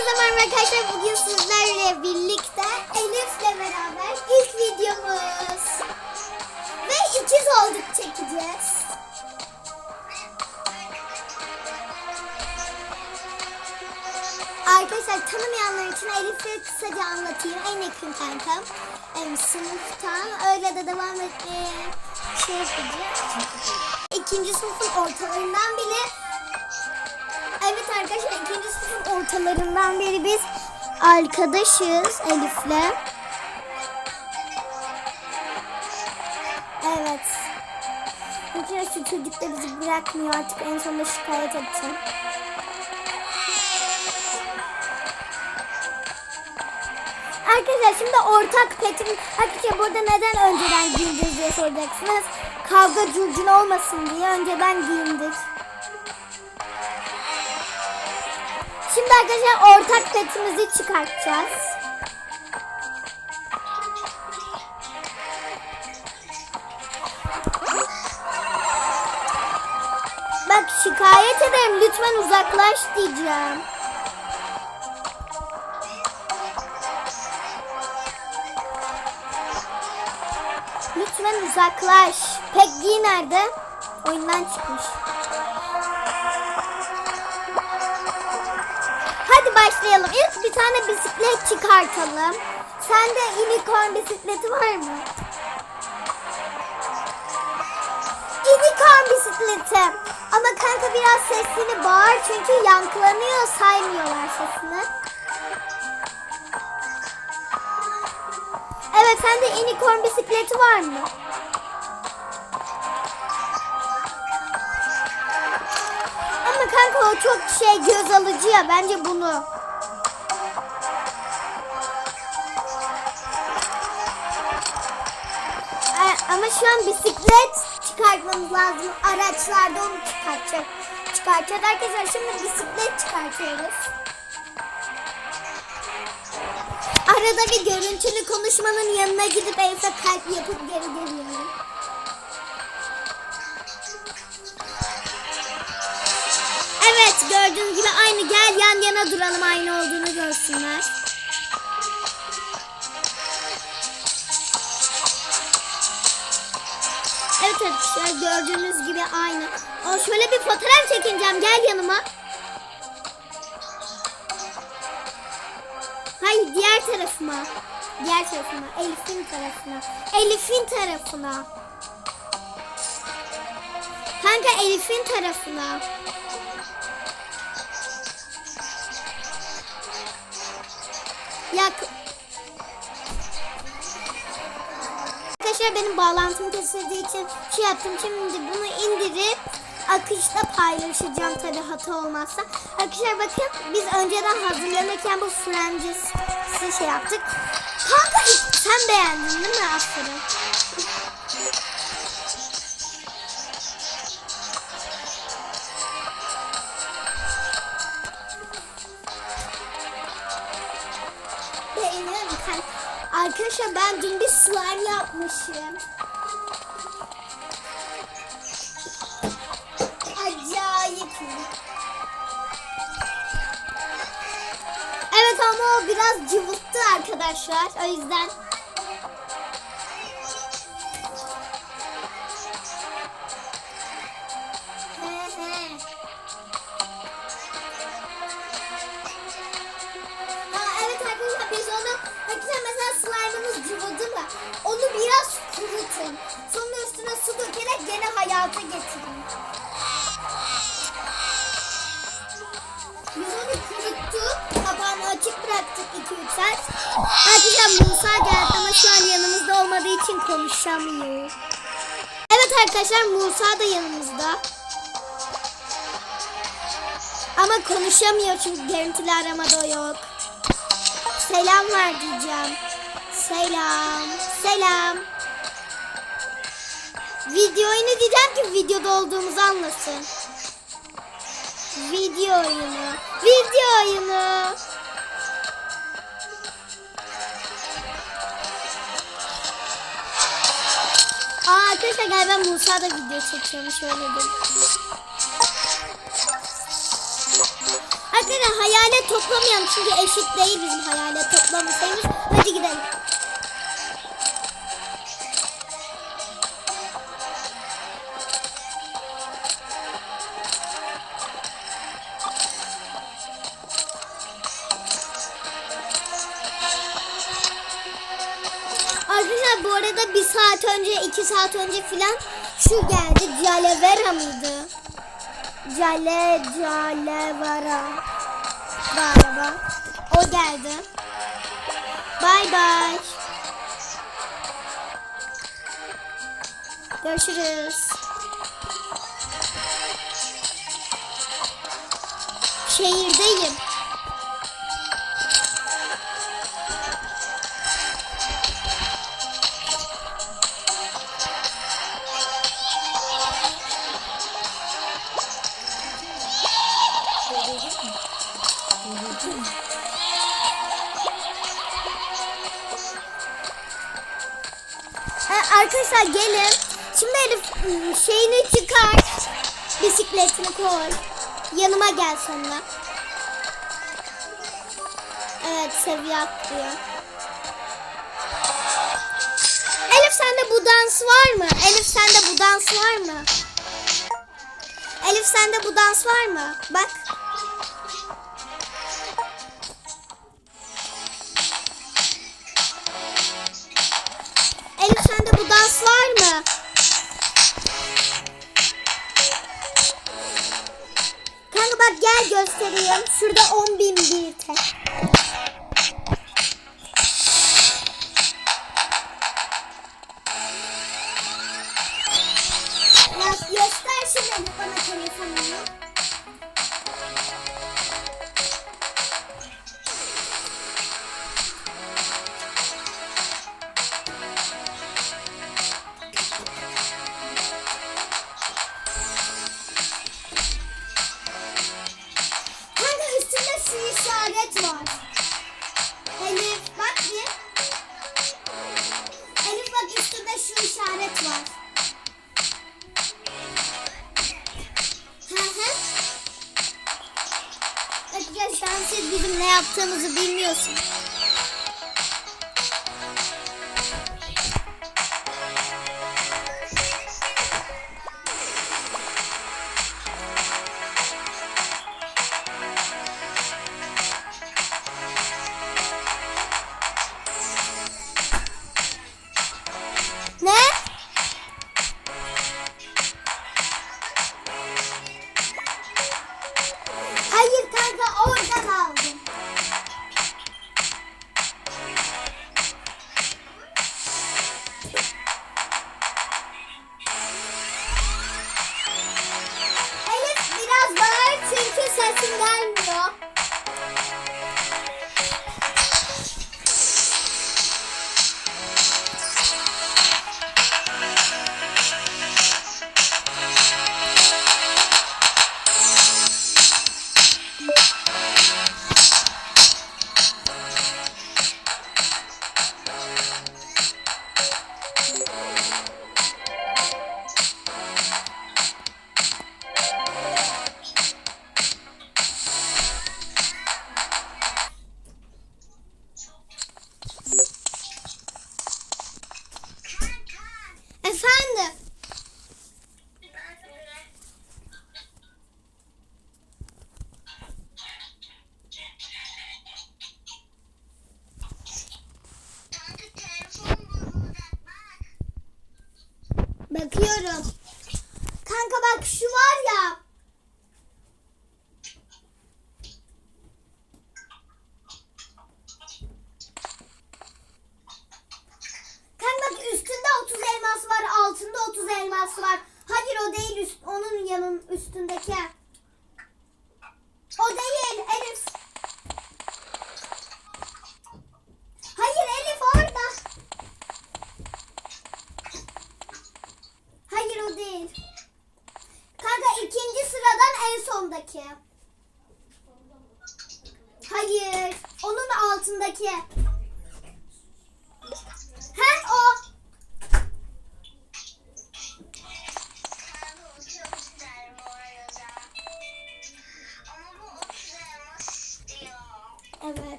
Herkese merhaba arkadaşlar. Bugün sizlerle birlikte Elif'le beraber ilk videomuz. Ve ikiz olduk çekeceğiz. Arkadaşlar tanımayanlar için Elif'i kısaca anlatayım. En yakın kankam. Em, sınıftan öyle de devam etmeye şey yapacağız. İkinci sınıfın ortalarından bile arkadaşlar ikinci sınıfın ortalarından beri biz arkadaşız Elif'le. Evet. Kere şu çocuk da bizi bırakmıyor artık en sonunda şikayet edeceğim. Arkadaşlar şimdi ortak petim. Arkadaşlar burada neden önceden giyindiniz diye soracaksınız. Kavga curcun olmasın diye önceden giyindik. Şimdi arkadaşlar ortak petimizi çıkartacağız. Bak şikayet ederim lütfen uzaklaş diyeceğim. Lütfen uzaklaş. Peggy nerede? Oyundan çıkmış. Başlayalım. İlk bir tane bisiklet çıkartalım. Sende unicorn bisikleti var mı? Unicorn bisikleti. Ama kanka biraz sesini bağır çünkü yankılanıyor saymıyorlar sesini. Evet sende unicorn bisikleti var mı? Kanka o çok şey göz alıcı ya bence bunu. Ee, Ama şu an bisiklet çıkartmamız lazım. Araçlarda onu çıkartacak. Çıkartacak arkadaşlar. Şimdi bisiklet çıkartıyoruz. Arada bir görüntülü konuşmanın yanına gidip Elif'e kalp yapıp geri geliyorum. Aynı gel yan yana duralım aynı olduğunu görsünler. Evet arkadaşlar gördüğünüz gibi aynı. Aa, şöyle bir fotoğraf çekineceğim gel yanıma. Hayır diğer tarafıma. Diğer tarafıma. Elif'in tarafına. Elif'in tarafına. Kanka Elif'in tarafına. Ya Arkadaşlar benim bağlantım kesildiği için şey yaptım. Şimdi bunu indirip akışta paylaşacağım tabi hata olmazsa. Arkadaşlar bakın biz önceden hazırlanırken bu Friends'i şey yaptık. Kanka sen beğendin değil mi? Aferin. Arkadaşlar ben dün bir slime yapmışım. Acayip. Evet ama o biraz cıvıttı arkadaşlar. O yüzden. Mı? Onu biraz kurutun. Sonra üstüne su dökerek gene hayata getirin. Biz onu kuruttuk. Kapağını açık bıraktık 2-3 saat. Arkadaşlar Musa geldi ama şu an yanımızda olmadığı için konuşamıyor. Evet arkadaşlar Musa da yanımızda. Ama konuşamıyor çünkü görüntülü aramada yok. Selam ver diyeceğim. Selam. Video oyunu diyeceğim ki videoda olduğumuzu anlasın. Video oyunu. Video oyunu. Aa arkadaşlar galiba Musa da video çekiyormuş öyle dedi. Arkadaşlar hayalet toplamayalım çünkü eşit değil bizim hayalet toplama sayımız. Hadi gidelim. Arkadaşlar bu arada bir saat önce, iki saat önce filan şu geldi. Calevera mıydı? Cale, Calevera galiba. O geldi. Bay bay. Görüşürüz. Şehirdeyim. Arkadaşlar gelin. Şimdi Elif ım, şeyini çıkar. Bisikletini koy. Yanıma gel sonra. Evet seviye atlıyor. Elif sende bu dans var mı? Elif sende bu dans var mı? Elif sende bu dans var mı? Bak. Göstereyim. Şurada 10 bin bir tek. Şu işaret var. Elif bak bir. Elif bak üstünde şu işaret var. Hı hı. Arkadaşlar siz bizim ne yaptığımızı bilmiyorsun. Bakıyorum. Kanka bak şu var ya. Kanka bak üstünde 30 elmas var, altında 30 elmas var. Hayır o değil üst, onun yanın üstündeki.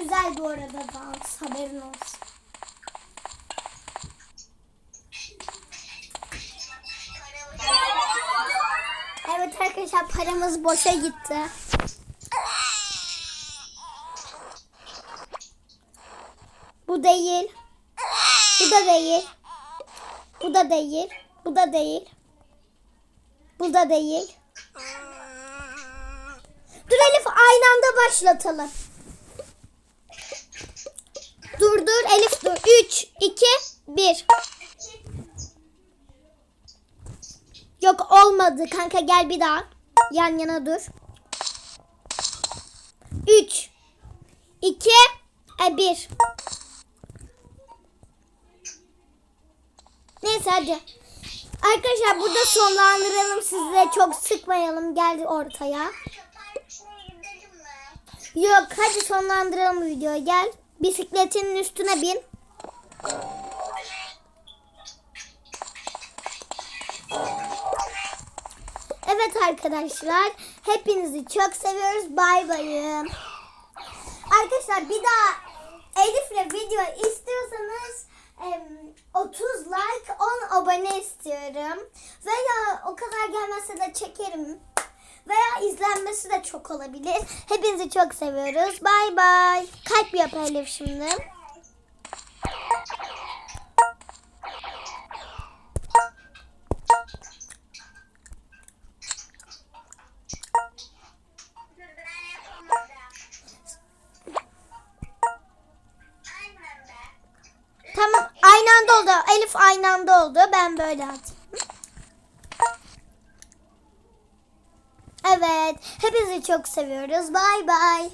Güzel bu arada dans. Haberin olsun. Evet arkadaşlar paramız boşa gitti. Bu değil. Bu da değil. Bu da değil. Bu da değil. Bu da değil. Dur Elif aynı anda başlatalım. Dur dur Elif dur. 3, 2, 1. Yok olmadı kanka gel bir daha. Yan yana dur. 3, 2, 1. Neyse hadi. Arkadaşlar burada sonlandıralım size çok sıkmayalım geldi ortaya. Yok hadi sonlandıralım videoyu gel. Bisikletinin üstüne bin. Evet arkadaşlar hepinizi çok seviyoruz. Bay bayım. Arkadaşlar bir daha Elif'le video istiyorsanız em, 30 like 10 abone istiyorum. Veya o kadar gelmezse de çekerim. Veya izlenmesi de çok olabilir. Hepinizi çok seviyoruz. Bay bay. Kalp yap Elif şimdi. Aynı oldu. Ben böyle atayım. Evet. Hepinizi çok seviyoruz. Bay bay.